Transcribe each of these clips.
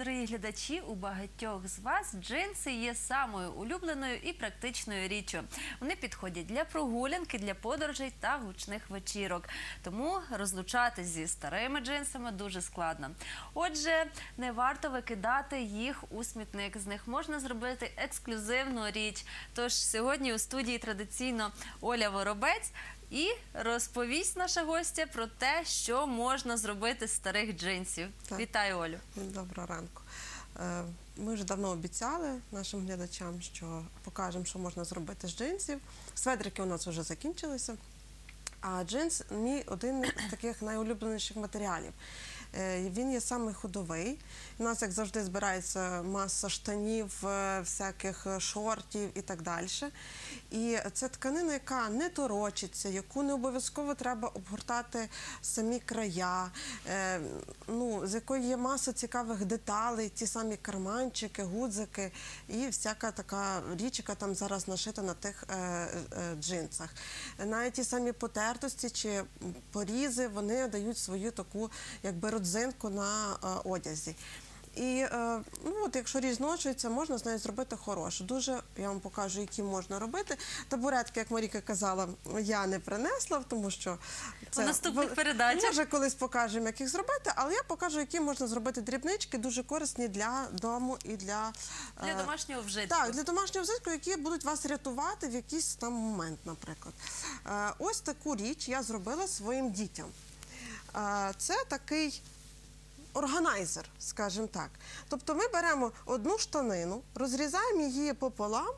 Дорогі глядачі, у багатьох з вас джинси є самою улюбленою і практичною річчю. Вони підходять для прогулянки, для подорожей та гучних вечірок. Тому розлучатись зі старими джинсами дуже складно. Отже, не варто викидати їх у смітник. З них можна зробити ексклюзивну річ. Тож сьогодні у студії традиційно Оля Воробець. І розповість наша гостя про те, що можна зробити з старих джинсів. Так. Вітаю, Олю. Доброго ранку. Е, Ми вже давно обіцяли нашим глядачам, що покажемо, що можна зробити з джинсів. Сведрики у нас вже закінчилися. А джинс мій один з таких найулюбленіших матеріалів. Е, Він є саме ходовий. У нас, як завжди, збирається маса штанів, е, всяких е, шортів і так далі. І це тканина, яка не торочиться, яку не обов'язково треба обгортати самі края, ну, з якої є маса цікавих деталей, ті самі карманчики, гудзики і всяка така річ, яка там зараз нашита на тих джинсах. Навіть ті самі потертості чи порізи, вони дають свою таку якби родзинку на е, одязі. І е, ну, от, якщо річ зношується, можна з нею зробити хорошу. Дуже я вам покажу, які можна робити. Табуретки, як Маріка казала, я не принесла, тому що У наступних передачах. Може, колись покажемо, як їх зробити, але я покажу, які можна зробити дрібнички, дуже корисні для дому і для, Для е, домашнього вжитку. так, для домашнього вжитку, які будуть вас рятувати в якийсь там момент, наприклад. Ось таку річ я зробила своїм дітям. Це такий органайзер, скажімо так. Тобто ми беремо одну штанину, розрізаємо її пополам.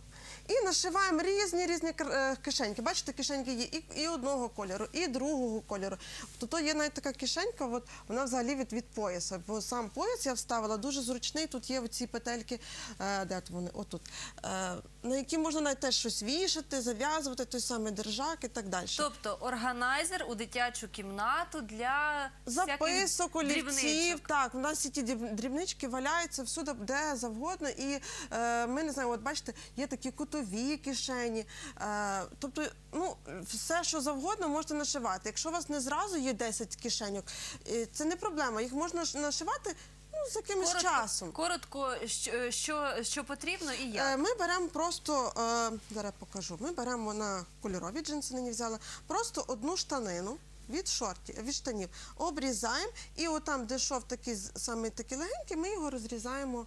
І нашиваємо різні різні е, кишеньки. Бачите, кишеньки є і, і одного кольору, і другого кольору. Тобто є навіть така кишенька, от, вона взагалі від, від пояса. Бо сам пояс я вставила дуже зручний. Тут є оці петельки, е, де вони? Отут, е, на які можна навіть теж щось вішати, зав'язувати, той самий держак і так далі. Тобто органайзер у дитячу кімнату для Записок, олівців, так, у нас всі ті дрібнички валяються всюди, де завгодно. І е, ми не знаємо, от бачите, є такі кутові кишені. Е, тобто, ну, все, що завгодно, можете нашивати. Якщо у вас не зразу є 10 кишеньок, е, це не проблема. Їх можна нашивати ну, з якимось Коротко, часом. коротко що, що, що потрібно і Е, як. Ми беремо просто, е, зараз покажу, ми беремо на кольорові джинси, нині взяла, просто одну штанину. Від шортів, від штанів обрізаємо, і отам, де шов такий саме такий легенький, ми його розрізаємо е,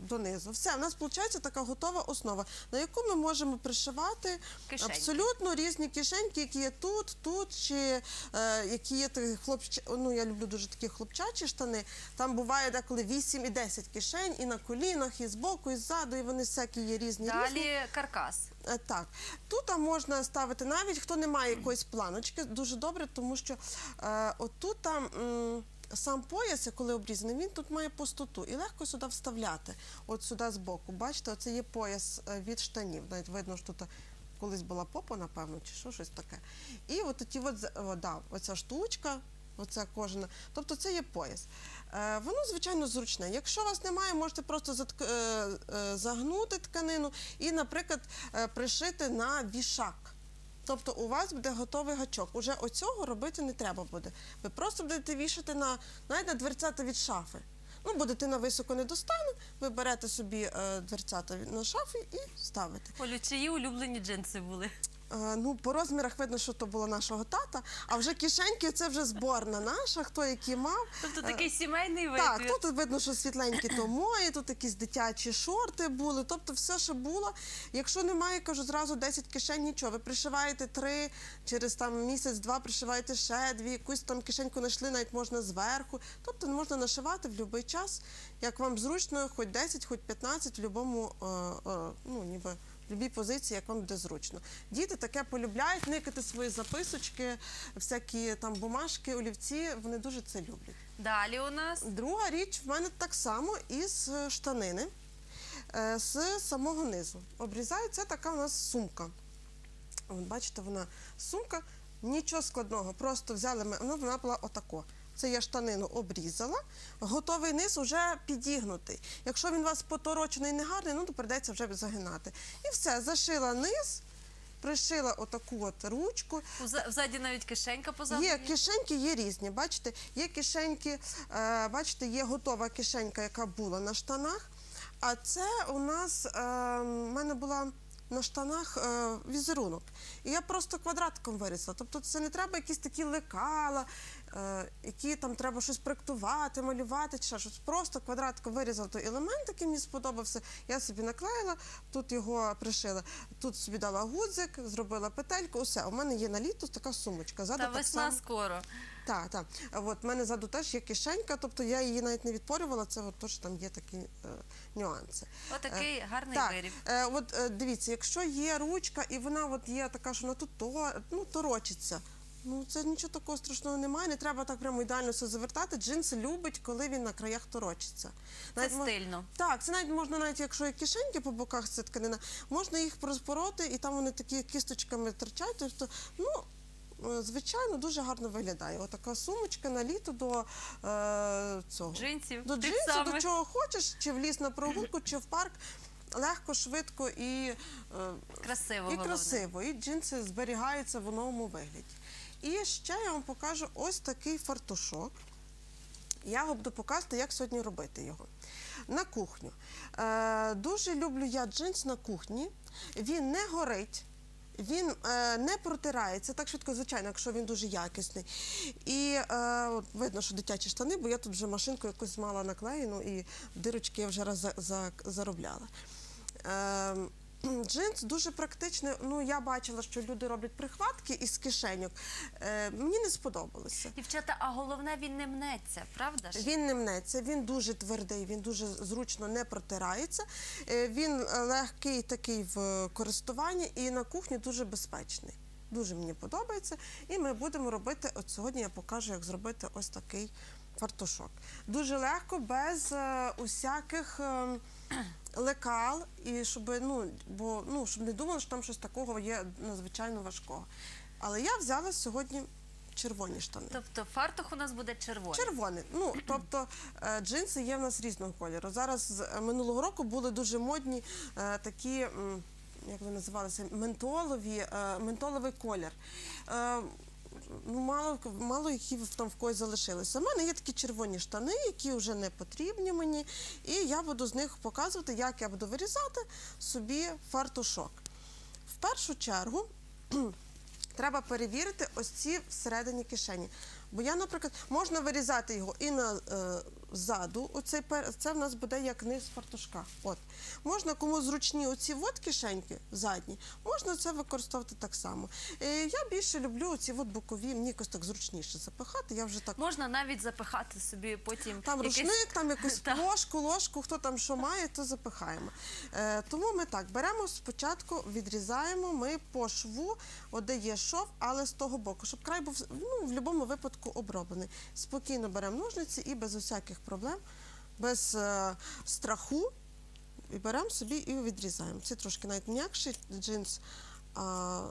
донизу. Все, у нас виходить така готова основа, на яку ми можемо пришивати Кишеньки. абсолютно різні кишеньки, які є тут, тут, чи е, які є такі хлопч... ну я люблю дуже такі хлопчачі штани. Там буває деколи 8 і 10 кишень, і на колінах, і збоку, і ззаду, і вони всякі є різні. різні. Далі каркас. Е, Так, тут можна ставити навіть хто не має якоїсь планочки, дуже добре, тому що е, отут там. м, Сам пояс, коли обрізаний, він тут має пустоту і легко сюди вставляти. От сюди збоку. Бачите, оце є пояс е, від штанів. Навіть видно, що тут колись була попа, напевно, чи що, щось таке. І от ті от, з- да, оця штучка, оця кожна. Тобто це є пояс. Е, воно, звичайно, зручне. Якщо вас немає, можете просто е, загнути тканину і, наприклад, пришити на вішак. Тобто у вас буде готовий гачок. Уже оцього робити не треба буде. Ви просто будете вішати на навіть на дверцята від шафи. Ну, бо дитина високо не достане, ви берете собі е, дверцята на шафи і ставите. Олю, чиї улюблені джинси були? Е, ну, по розмірах видно, що то було нашого тата, а вже кишеньки це вже зборна наша, хто які мав. Тобто Е, такий сімейний так, витвір. тут видно, що світленькі то мої, тут якісь дитячі шорти були. Тобто все, що було. Якщо немає, кажу, зразу 10 кишень, нічого. Ви пришиваєте три, через там місяць-два пришиваєте ще дві, якусь там кишеньку знайшли, навіть можна зверху. Тобто можна нашивати в будь-який час, як вам зручно, хоч 10, хоч 15, в будь-якому, е, ну, ніби. Будь-якій позиції, як вам буде зручно. Діти таке полюбляють, никати свої записочки, всякі там бумажки, олівці, вони дуже це люблять. Далі у нас Друга річ в мене так само із е, штанини е, з самого низу. Обрізається така у нас сумка. Бачите, вона сумка, нічого складного. Просто взяли ми, ну, вона була отако. Це я штанину обрізала, готовий низ вже підігнутий. Якщо він у вас поторочений і негарний, ну то прийдеться вже загинати. І все, зашила низ. пришила отаку от ручку. Взаді навіть кишенька позаду. Є кишеньки, є різні. Бачите, є кишеньки, е, бачите, є готова кишенька, яка була на штанах. А це у нас е, в мене була на штанах е, візерунок. І я просто квадратиком вирізала. Тобто це не треба якісь такі лекала, які там треба щось проектувати, малювати чи щось. Просто квадратиком вирізала той елемент, який мені сподобався. Я собі наклеїла, тут його пришила, тут собі дала гудзик, зробила петельку. Усе, у мене є на літо така сумочка. Ззаду Та так весна само. скоро. Так, так. От в мене ззаду теж є кишенька, тобто я її навіть не відпорювала. Це от теж там є такі е, нюанси. Отакий гарний так, виріб. Е, от е, дивіться, якщо є ручка і вона от є така, що вона тут то, ну, торочиться. Ну, це нічого такого страшного немає, не треба так прямо ідеально все завертати. Джинс любить, коли він на краях торочиться. Це Навіть стильно. так, це навіть можна, навіть якщо є кишеньки по боках, це тканина, можна їх розпороти, і там вони такі кісточками торчать. Тобто, ну, е, звичайно, дуже гарно виглядає. Отака сумочка на літо до е, цього. Джинсів. До джинсів, до чого хочеш, чи в ліс на прогулку, чи в парк. Легко, швидко і, е, Красиво і головне. красиво. І джинси зберігаються в новому вигляді. І ще я вам покажу ось такий фартушок. Я вам буду показувати, як сьогодні робити його. На кухню. Е, дуже люблю я джинс на кухні. Він не горить. Він е, не протирається так швидко, звичайно, якщо він дуже якісний. І е, видно, що дитячі штани, бо я тут вже машинку якусь мала наклеєну і дирочки я вже раз за, за, заробляла. Е, Джинс дуже практичний. Ну, я бачила, що люди роблять прихватки із кишеньок. Е, мені не сподобалося. Дівчата, а головне він не мнеться, правда ж? Він не мнеться, він дуже твердий, він дуже зручно не протирається. Е, Він легкий такий в користуванні і на кухні дуже безпечний. Дуже мені подобається. І ми будемо робити. От сьогодні я покажу, як зробити ось такий фартушок. Дуже легко, без е, усяких. е, Лекал, і щоб ну бо ну щоб не думали, що там щось такого є надзвичайно важкого. Але я взяла сьогодні червоні штани. Тобто фартух у нас буде червоний. Червоний. Ну тобто е, джинси є в нас різного кольору. Зараз е, минулого року були дуже модні е, такі. Як вони називалися? Ментолові, ментоловий колір. Мало, мало які там в когось залишилися. У мене є такі червоні штани, які вже не потрібні мені, і я буду з них показувати, як я буду вирізати собі фартушок. В першу чергу треба перевірити ось ці всередині кишені. Бо я, наприклад, можна вирізати його і на е, ззаду. Оцей пер- це в нас буде як низ фартушка. От можна кому зручні оці от кишеньки задні, можна це використовувати так само. Е, я більше люблю оці от бокові, мені якось так зручніше запихати. Я вже так Можна навіть запихати собі потім там якесь- рушник, там якусь ложку, ложку, хто там що має, то запихаємо. Е, тому ми так беремо спочатку, відрізаємо ми по шву, де є шов, але з того боку, щоб край був ну, в будь-якому випадку оброблений. Спокійно беремо ножниці і без усяких проблем, без е, страху. І беремо собі і відрізаємо. Це трошки навіть м'якший джинс. А,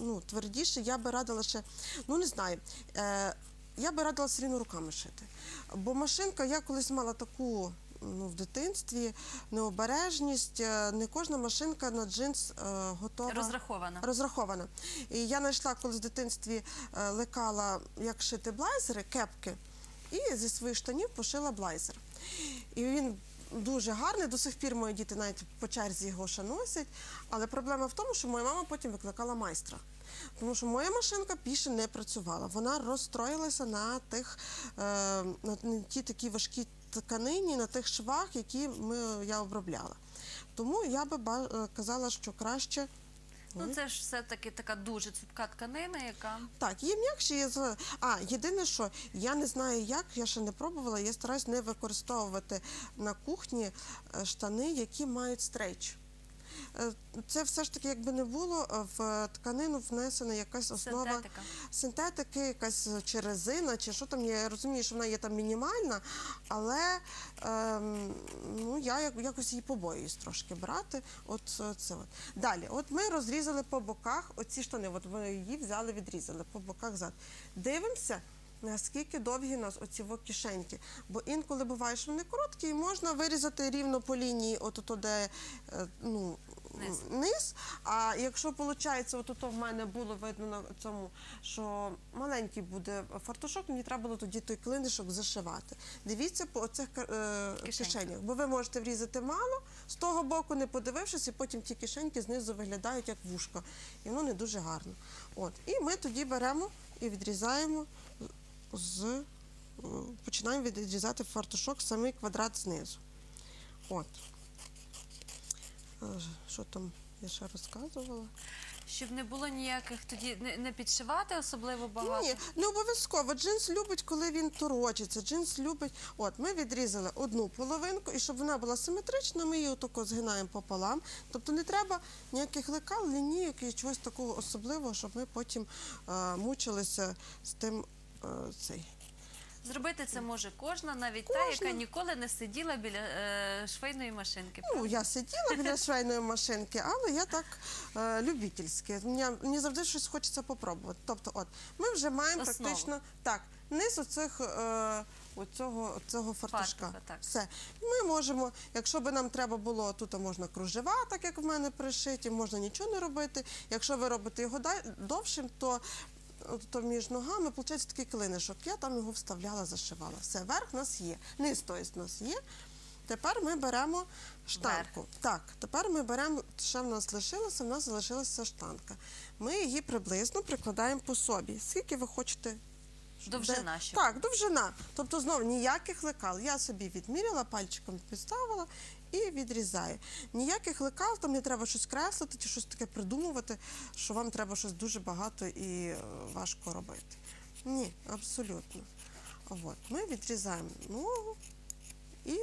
ну, твердіше, я би радила ще, ну не знаю, е, я би радила все рівно руками шити. Бо машинка, я колись мала таку ну, в дитинстві необережність. е, Не кожна машинка на джинс е, готова. Розрахована. Розрахована. І я знайшла колись в дитинстві е, лекала, як шити блайзери, кепки, і зі своїх штанів пошила блайзер. І він дуже гарний. До сих пір мої діти навіть по черзі його ще носять. Але проблема в тому, що моя мама потім викликала майстра. Тому що моя машинка більше не працювала. Вона розстроїлася на тих е, на ті такі важкі тканині, на тих швах, які ми, я обробляла. Тому я би е, казала, що краще. Ну це ж все-таки така дуже цупка тканина, яка Так, є м'якші, є зелені. А, єдине, що я не знаю як, я ще не пробувала, я стараюсь не використовувати на кухні е, штани, які мають стрейч. Е, Це все ж таки, якби не було, е, в тканину внесена якась основа Синтетика. синтетики, якась чи резина, чи що там. Я розумію, що вона є там мінімальна, але ем, ну, я якось її побоююсь трошки брати. От е, це от. Далі, от ми розрізали по боках оці штани. От ми її взяли, відрізали по боках зад. Дивимося. Наскільки довгі у нас оці кишеньки? Бо інколи буває, що вони короткі, і можна вирізати рівно по лінії, от де е, ну, Низ. низ. А якщо виходить, от в мене було видно на цьому, що маленький буде фартушок, мені треба було тоді той клинишок зашивати. Дивіться по оцих е, кишенях, бо ви можете врізати мало з того боку, не подивившись, і потім ті кишеньки знизу виглядають як вушка. І воно не дуже гарно. От. І ми тоді беремо і відрізаємо з е, починаємо відрізати фартушок самий квадрат знизу. От. Е, Що там я ще розказувала? Щоб не було ніяких тоді не, не підшивати особливо багато. Ні, не обов'язково. Джинс любить, коли він торочиться. Джинс любить. От, ми відрізали одну половинку, і щоб вона була симетрична, ми її отако згинаємо пополам. Тобто не треба ніяких лекал, лінійок і чогось такого особливого, щоб ми потім е, мучилися з тим цей. Зробити це може кожна, навіть та, Кожна. яка ніколи не сиділа біля е, швейної машинки. Ну, я сиділа біля швейної машинки, але я так е, любительськи. Мені, мені завжди щось хочеться попробувати. Тобто, от, ми вже маємо Основу. практично так, низ оцих, е, оцього, оцього фартушка. Фартуха, так. Все. Ми можемо, якщо би нам треба було, тут можна кружева, так як в мене пришиті, можна нічого не робити. Якщо ви робите його дай- довшим, то от то між ногами виходить такий клинишок. Я там його вставляла, зашивала. Все, верх у нас є, низ тобто, у нас є. Тепер ми беремо штанку. Так, тепер ми беремо, ще в нас лишилося, в нас залишилася штанка. Ми її приблизно прикладаємо по собі. Скільки ви хочете? Довжина ще. Так, довжина. Тобто знову ніяких лекал. Я собі відміряла, пальчиком підставила і відрізаю. Ніяких лекал, там не треба щось креслити чи щось таке придумувати, що вам треба щось дуже багато і е, важко робити. Ні, абсолютно. От, ми відрізаємо ногу і.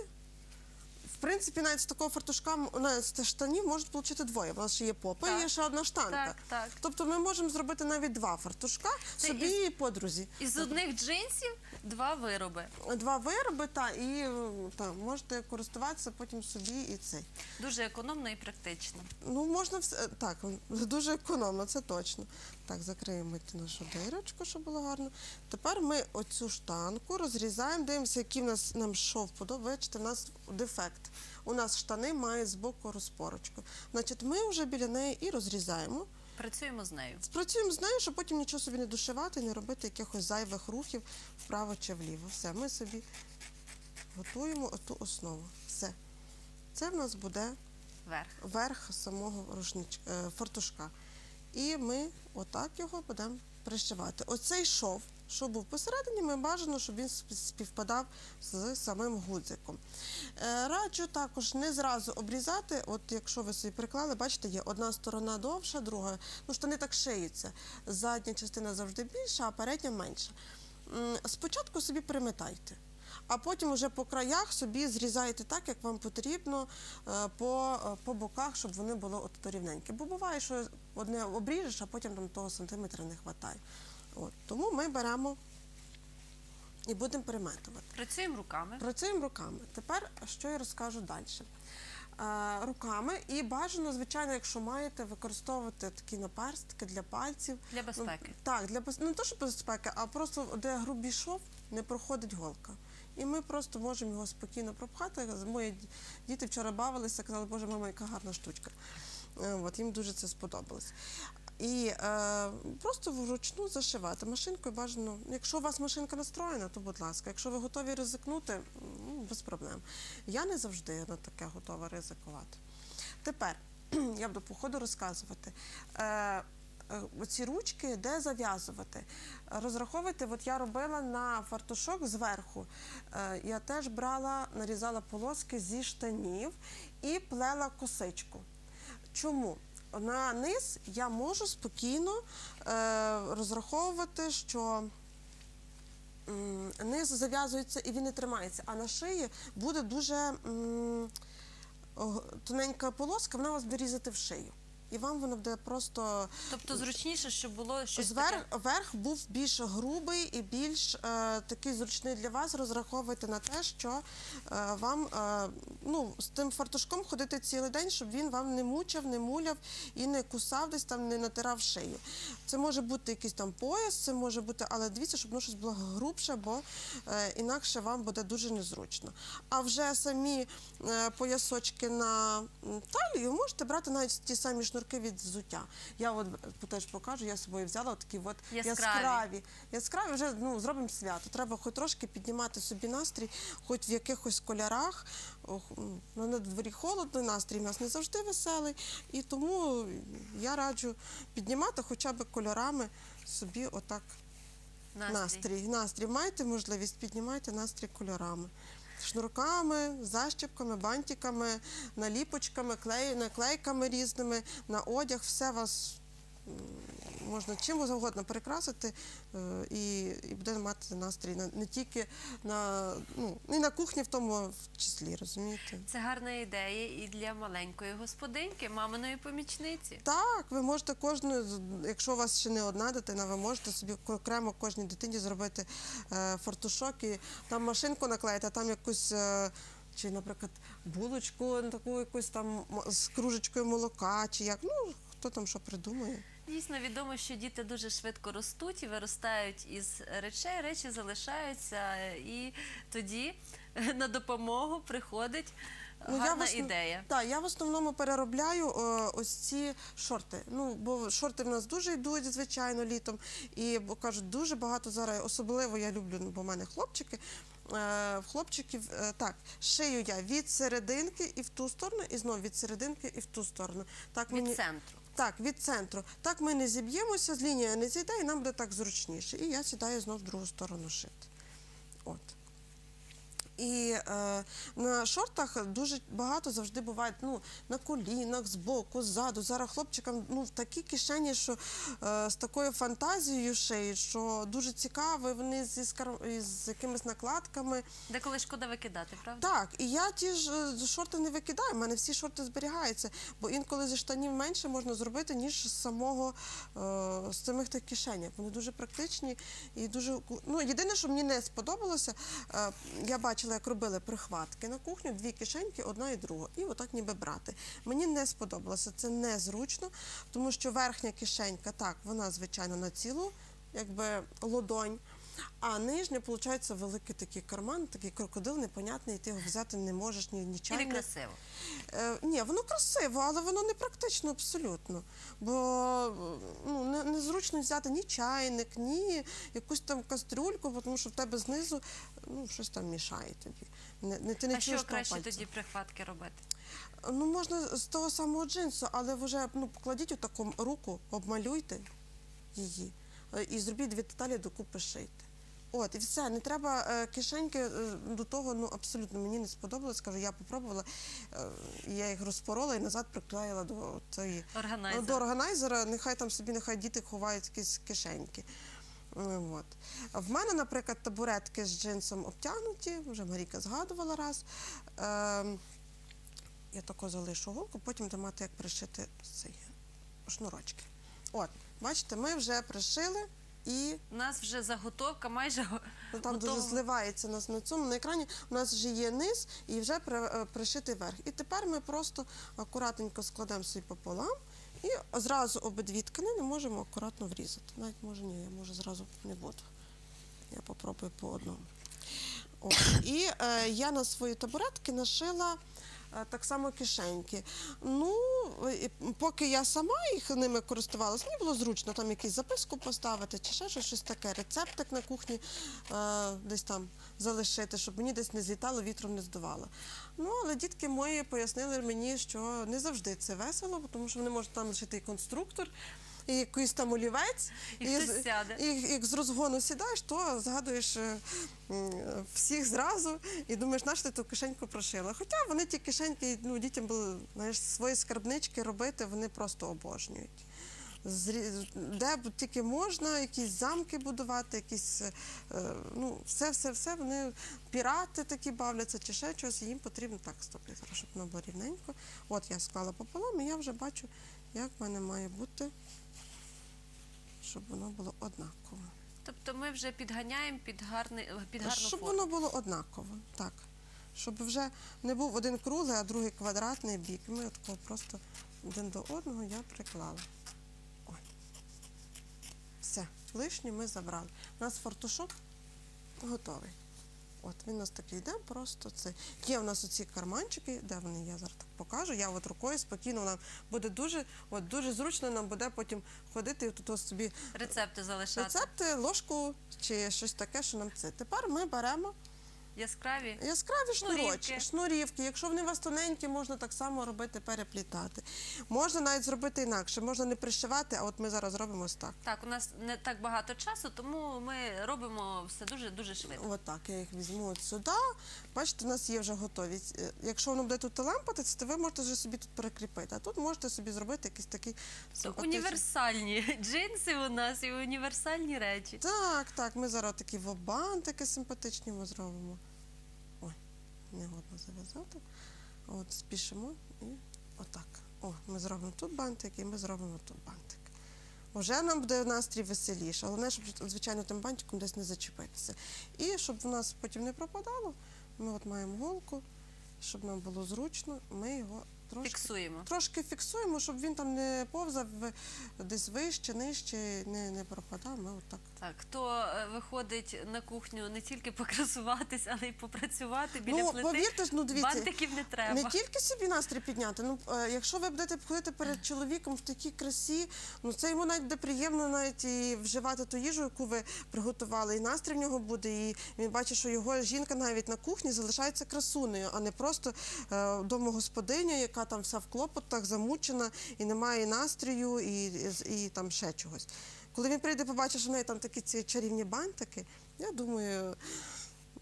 В принципі, навіть з такого фартушка навіть з штанів можуть отримати двоє. У нас ще є попа і є ще одна штанка. Так, так. Тобто ми можемо зробити навіть два фартушка Це собі із- і подрузі. Із одних джинсів два вироби. Два вироби, та, і та, можете користуватися потім собі і цей. Дуже економно і практично. Ну, можна все, так, дуже економно, це точно. Так, закриємо нашу дирочку, щоб було гарно. Тепер ми оцю штанку розрізаємо, дивимося, який в нас нам шов подобається. Бачите, в нас дефект. У нас штани мають збоку розпорочку. Значить, ми вже біля неї і розрізаємо. Працюємо з нею. Спрацюємо з нею, щоб потім нічого собі не дошивати, не робити якихось зайвих рухів вправо чи вліво. Все, ми собі готуємо оту основу. Все. Це в нас буде Верх. верх самого рушнич... е, фартушка. І ми отак його будемо пришивати. Оцей шов, що був посередині, ми бажано, щоб він співпадав з самим гудзиком. Е, Раджу також не зразу обрізати, от якщо ви собі приклали, бачите, є одна сторона довша, друга. Ну, штани так шиються. Задня частина завжди більша, а передня менша. Спочатку собі приметайте. А потім вже по краях собі зрізаєте так, як вам потрібно, е, по, е, по боках, щоб вони були от рівненькі. Бо буває, що одне обріжеш, а потім там того сантиметра не вистачає. От. Тому ми беремо і будемо переметувати. Працюємо руками. Працюємо руками. Тепер що я розкажу далі. Е, руками і бажано, звичайно, якщо маєте, використовувати такі наперстки для пальців. Для безпеки. Ну, так, для без... не то, що безпеки, а просто де грубий шов, не проходить голка. І ми просто можемо його спокійно пропхати. Мої діти вчора бавилися, казали, боже, мама, яка гарна штучка. Е, От, їм дуже це сподобалось. І е, просто вручну зашивати. Машинкою бажано. Якщо у вас машинка настроєна, то будь ласка. Якщо ви готові ризикнути, ну, без проблем. Я не завжди на таке готова ризикувати. Тепер я буду по ходу розказувати. Е, е, Оці ручки, де зав'язувати. Розраховуйте, от я робила на фартушок зверху. Е, Я теж брала, нарізала полоски зі штанів і плела косичку. Чому? На низ я можу спокійно е, розраховувати, що низ зав'язується і він не тримається, а на шиї буде дуже м, тоненька полоска, вона вас буде в шию. І вам воно буде просто Тобто зручніше, щоб було щось Зверх, таке. верх був більш грубий і більш е, такий зручний для вас. Розраховуйте на те, що е, вам е, ну, з тим фартушком ходити цілий день, щоб він вам не мучав, не муляв і не кусав десь там, не натирав шию. Це може бути якийсь там пояс, це може бути, але дивіться, щоб воно щось було грубше, бо е, інакше вам буде дуже незручно. А вже самі е, поясочки на талію можете брати навіть ті самі шнурки від взуття. Я от теж покажу, я з собою взяла такі от Яскраві. яскраві. Яскраві вже ну, зробимо свято. Треба хоч трошки піднімати собі настрій, хоч в якихось кольорах. Ну, на дворі холодно, настрій у нас не завжди веселий. І тому я раджу піднімати хоча б кольорами собі отак Настрій. настрій. Настрій. Маєте можливість, піднімайте настрій кольорами. Шнурками, защіпками, бантиками, наліпочками, клей, наклейками різними на одяг. Все вас можна чим завгодно перекрасити е, і, і буде мати настрій не тільки на, ну, і на кухні в тому в числі, розумієте? Це гарна ідея і для маленької господиньки, маминої помічниці. Так, ви можете кожну, якщо у вас ще не одна дитина, ви можете собі окремо кожній дитині зробити е, фартушок і там машинку наклеїти, а там якусь. Е, чи, наприклад, булочку таку якусь там з кружечкою молока, чи як. Ну, хто там що придумає. Дійсно відомо, що діти дуже швидко ростуть і виростають із речей, речі залишаються, і тоді на допомогу приходить гарна в основ- ідея. Так, я в основному переробляю е, ось ці шорти. Ну, бо шорти в нас дуже йдуть, звичайно, літом. І бо кажуть, дуже багато зараз, особливо я люблю, ну, бо в мене хлопчики. Е, В хлопчиків е, так, шию я від серединки і в ту сторону, і знову від серединки і в ту сторону. Так Від центру. Так, від центру. Так ми не зіб'ємося, з лінії не зійде, і нам буде так зручніше. І я сідаю знов в другу сторону шити. От. І е, на шортах дуже багато завжди буває ну, на колінах, збоку, ззаду. Зараз хлопчикам ну, в такі кишені, що е, з такою фантазією шиють, що дуже цікаво, вони зі скар... із якимись накладками. Деколи шкода викидати, правда? Так, і я ті ж е, шорти не викидаю, в мене всі шорти зберігаються, бо інколи зі штанів менше можна зробити, ніж з самого е, з самих тих кишенях. Вони дуже практичні і дуже ну єдине, що мені не сподобалося, е, я бачила, як робили прихватки на кухню, дві кишеньки, одна і друга, і отак ніби брати. Мені не сподобалося, це незручно, тому що верхня кишенька, так, вона звичайно на цілу, якби лодонь. А нижня, виходить, великий такий карман, такий крокодил непонятний, і ти його взяти не можеш ні, ні І не красиво. Е, ні, воно красиво, але воно не практично абсолютно. Бо ну, не, незручно взяти ні чайник, ні якусь там кастрюльку, тому що в тебе знизу ну, щось там мішає тобі. Не, не, ти не а що краще пальця. тоді прихватки робити? Ну, можна з того самого джинсу, але вже ну, покладіть у таку руку, обмалюйте її е, і зробіть дві деталі докупи шийте. От, і все, не треба е, кишеньки е, до того, ну абсолютно мені не сподобалось. Кажу, я попробувала, е, я їх розпорола і назад приклеїла до цієї Органайзер. до органайзера. Нехай там собі, нехай діти ховають якісь кишеньки. Е, От. В мене, наприклад, табуретки з джинсом обтягнуті, вже Маріка згадувала раз. Ем, я тако залишу голку, потім де мати як пришити цей шнурочки. От, бачите, ми вже пришили і У нас вже заготовка майже ну, там дуже готова. зливається на, на цьому. На екрані у нас вже є низ і вже при, е, пришитий верх. І тепер ми просто акуратненько складемо собі пополам і зразу обидві тканини можемо акуратно врізати. Навіть може ні, я може зразу не буду. Я попробую по одному. От. І е, я на свої табуретки нашила так само кишеньки. Ну, е, поки я сама їх ними користувалася, мені було зручно там якусь записку поставити чи ще щось, щось таке, рецептик на кухні е, десь там залишити, щоб мені десь не злітало, вітром не здувало. Ну, але дітки мої пояснили мені, що не завжди це весело, тому що вони можуть там лишити і конструктор. І якийсь там олівець, І хтось сяде. і як з розгону сідаєш, то згадуєш е, всіх зразу і думаєш, на що ти ту кишеньку прошила. Хоча вони ті кишеньки, ну, дітям були знаєш, свої скарбнички робити, вони просто обожнюють. Де тільки можна, якісь замки будувати, якісь е, ну, все, все, все. Вони пірати такі бавляться чи ще щось, і їм потрібно так, стоп, я зараз, щоб воно було рівненько. От я склала пополам, і я вже бачу, як в мене має бути, щоб воно було однаково. Тобто ми вже підганяємо під, гарний, під гарну щоб форму. воно було однаково, так. Щоб вже не був один круглий, а другий квадратний бік. Ми такого просто один до одного я приклала. Ой. Все, лишнє ми забрали. У нас фартушок готовий. От він у нас такий йде, просто це. Є у нас оці карманчики, де вони, я зараз покажу. Я от рукою спокійно нам буде дуже, от дуже зручно нам буде потім ходити і тут ось собі Рецепти залишати. рецепти, ложку чи щось таке, що нам це. Тепер ми беремо Яскраві. Яскраві шнурочки, шнурівки. Якщо вони у вас тоненькі, можна так само робити, переплітати. Можна навіть зробити інакше, можна не пришивати, а от ми зараз робимо ось так. Так, у нас не так багато часу, тому ми робимо все дуже дуже швидко. От так, я їх візьму от сюди. Бачите, у нас є вже готові. Якщо воно буде тут лампатись, то ви можете вже собі тут перекріпити. А тут можете собі зробити якісь такі симпатичні. Універсальні джинси у нас і універсальні речі. Так, так, ми зараз такі вобантики симпатичні ми зробимо. Ой, не годно зав'язати. От спішимо і отак. О, ми зробимо тут бантик і ми зробимо тут бантик. Вже нам буде настрій веселіше, головне, щоб звичайно тим бантиком десь не зачепитися. І щоб в нас потім не пропадало, ми от маємо голку, щоб нам було зручно, ми його трошки Фіксуємо. трошки фіксуємо, щоб він там не повзав десь вище, нижче, не, не пропадав. Ми отак. Так, хто е, виходить на кухню не тільки покрасуватись, але й попрацювати біля ну, плити, повірте ж, ну дивіться, бантиків не треба. не тільки собі настрій підняти. Ну, е, якщо ви будете ходити перед чоловіком в такій красі, ну це йому навіть буде приємно навіть і вживати ту їжу, яку ви приготували. І настрій в нього буде, і він бачить, що його жінка навіть на кухні залишається красунею, а не просто е, домогосподиня, яка там вся в клопотах, замучена, і немає настрою, і, і, і там ще чогось. Коли він прийде, побачить, що в неї там такі ці чарівні бантики, я думаю,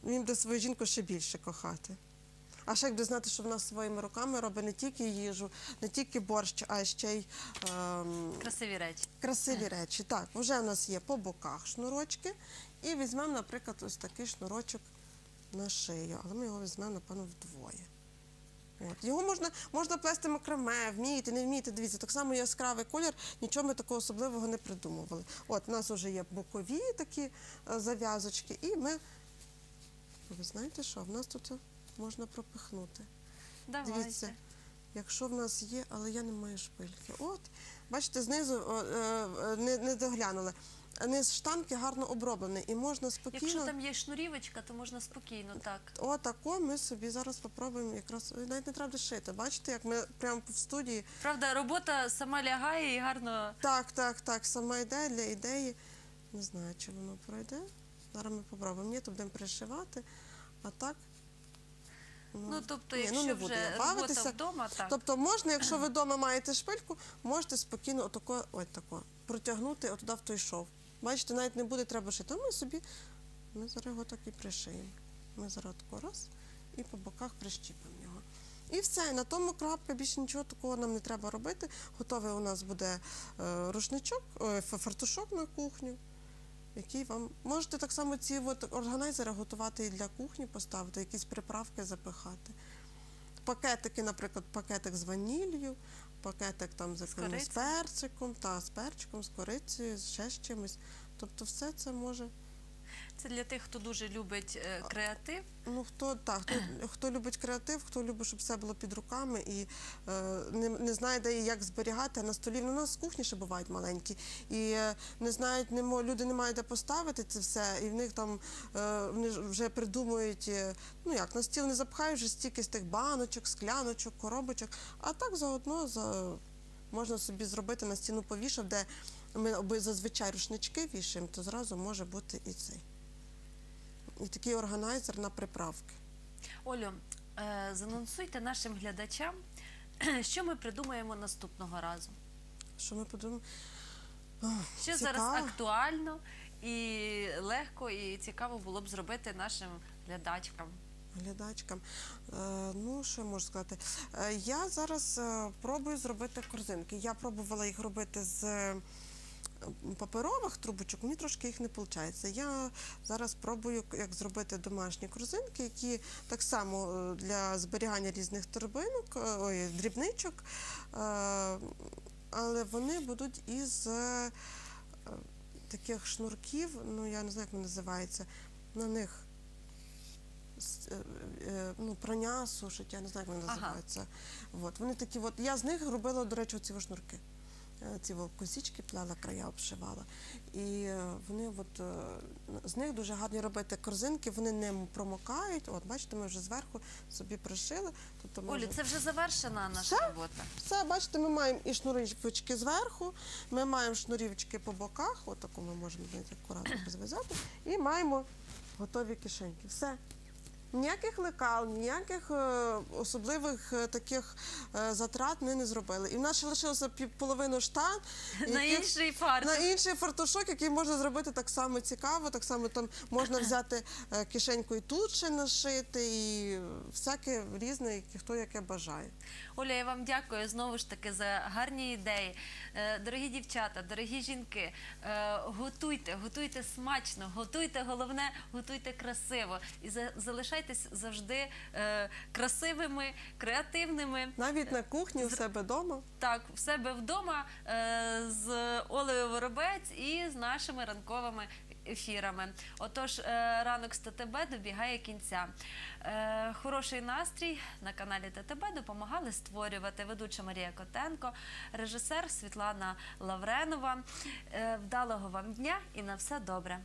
він буде свою жінку ще більше кохати. А ще як буде знати, що вона своїми руками робить не тільки їжу, не тільки борщ, а ще й ем, Красиві речі. красиві речі. Так, вже в нас є по боках шнурочки. І візьмемо, наприклад, ось такий шнурочок на шию. Але ми його візьмемо, напевно, вдвоє. От. Його можна, можна плести макраме, вмієте, не вмієте. Дивіться, так само яскравий колір, нічого ми такого особливого не придумували. От, у нас вже є бокові такі е, зав'язочки, і ми. Ви знаєте що? В нас тут можна пропихнути. Давайте. Дивіться, якщо в нас є, але я не маю шпильки. От, бачите, знизу о, е, е, не, не доглянули. Низ штанки гарно оброблений і можна спокійно. Якщо там є шнурівочка, то можна спокійно так. Отако ми собі зараз спробуємо якраз навіть не треба шити. Бачите, як ми прямо в студії. Правда, робота сама лягає і гарно. Так, так, так, сама ідея для ідеї. Не знаю, чи воно пройде. Зараз ми попробуємо. Ні, то будемо пришивати, а так. Ну, тобто, ні, якщо не буду вже я бавитися. вдома, так. Тобто можна, якщо ви вдома маєте шпильку, можете спокійно отако, ой, тако, протягнути отуди в той шов. Бачите, навіть не буде треба шити. Ми собі, ми зараз його так і пришиємо. Ми зараз тако раз і по боках прищіпимо його. І все, на тому крапка, більше нічого такого нам не треба робити. Готовий у нас буде е, рушничок, е, фартушок на кухню. Який вам можете так само ці от органайзери готувати і для кухні поставити, якісь приправки запихати. Пакетики, наприклад, пакетик з ваніллю, пакетик там з, перчиком, та з перчиком, з корицею, ще з чимось. Тобто все це може. Це для тих, хто дуже любить е, креатив. Ну хто так, хто, хто любить креатив, хто любить, щоб все було під руками і е, не, не знає, де і як зберігати. А на столі ну, у нас кухні ще бувають маленькі, і е, не знають, не мо- люди не мають де поставити це все, і в них там е, вони ж вже придумують. е, ну як на стіл не запхають вже стільки з тих баночок, скляночок, коробочок. А так заодно за можна собі зробити на стіну повішав, де ми зазвичай рушнички вішаємо, то зразу може бути і цей. Такий органайзер на приправки. Олю, е, занонсуйте нашим глядачам, що ми придумаємо наступного разу. Що ми подумаємо? Що цікаво. зараз актуально і легко, і цікаво було б зробити нашим глядачкам. глядачкам. Е, ну, що я можу сказати? Е, я зараз е, пробую зробити корзинки. Я пробувала їх робити з паперових трубочок, мені трошки їх не виходить. Я зараз пробую, як зробити домашні корзинки, які так само е, для зберігання різних торбинок, е, ой, дрібничок. Е, але вони будуть із таких шнурків, ну я не знаю, як вони називаються. На них ну, прання сушить, я не знаю, як вони Ага. називаються. От, вони такі, от, я з них робила, до речі, ці шнурки. Е, Ці от косички плела, края обшивала. І е, вони от, е, з них дуже гарні робити корзинки, вони не промокають. От, бачите, ми вже зверху собі пришили. Тобто Олю, може- це вже завершена наша Все? робота. все, бачите, ми маємо і шнурівочки зверху, ми маємо шнурівочки по боках, отаку ми можемо знаєте, акуратно зв'язати, і маємо готові кишеньки. Все. Ніяких лекал, ніяких е, особливих е, таких е, затрат ми не зробили. І в нас ще лишилося половину штан. На інший фарт. на інший фартушок, який можна зробити так само цікаво, так само там можна взяти кишеньку і тут ще нашити, і всяке різне, хто яке бажає. Оля, я вам дякую знову ж таки за гарні ідеї. Дорогі дівчата, дорогі жінки, готуйте, готуйте смачно, готуйте головне, готуйте красиво і за- залишайтесь завжди е, красивими, креативними. Навіть на кухні у себе вдома. Так, в себе вдома е, з Олею Воробець і з нашими ранковими ефірами. Отож, е, ранок з ТТБ добігає кінця. Е, Хороший настрій на каналі ТТБ допомагали створювати ведуча Марія Котенко, режисер Світлана Лавренова. Е, Вдалого вам дня і на все добре.